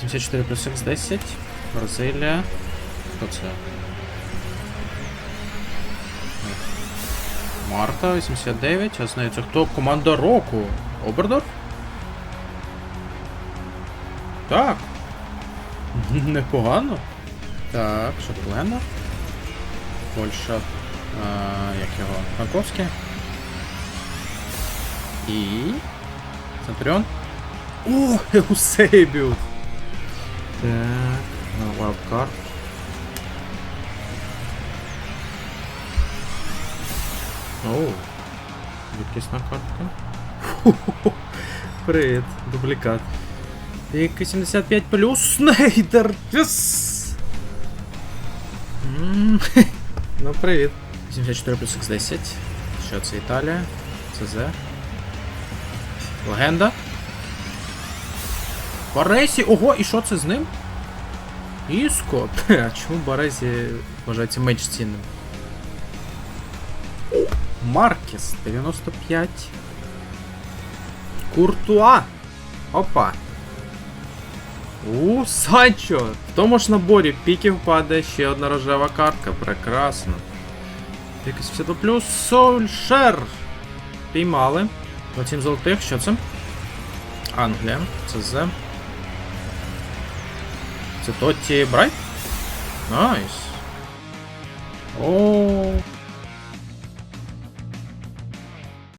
74 плюс X10. Бразилія. Хто це? Марта, 89. А це хто? Команда року. Обердорф? Так. Непогано. Так, Шотлена. Польща. А, як його? Франковське. І. Центуріон. О, Еусейбіус. Так, вайлдкарт. Оу. Рідкісна картка. Ху-ху-ху. Привіт, дублікат. Пік 75 плюс Снейдер. Yes! М, хе. Ну, привіт. 74 плюс X10. Що це Італія? ЦЗ. Легенда. Баресі! Ого, і що це з ним? Іско. А чому Баресі вважається менш цінним? Маркес 95. Куртуа. Опа. У, Санчо! В тому ж наборі піків падає ще одна рожева картка. Прекрасно. Якось 52 плюс Сольшер. Піймали. 27 золотих, що це? Англія, ЦЗ. Це Тотті Брайт? Найс. О,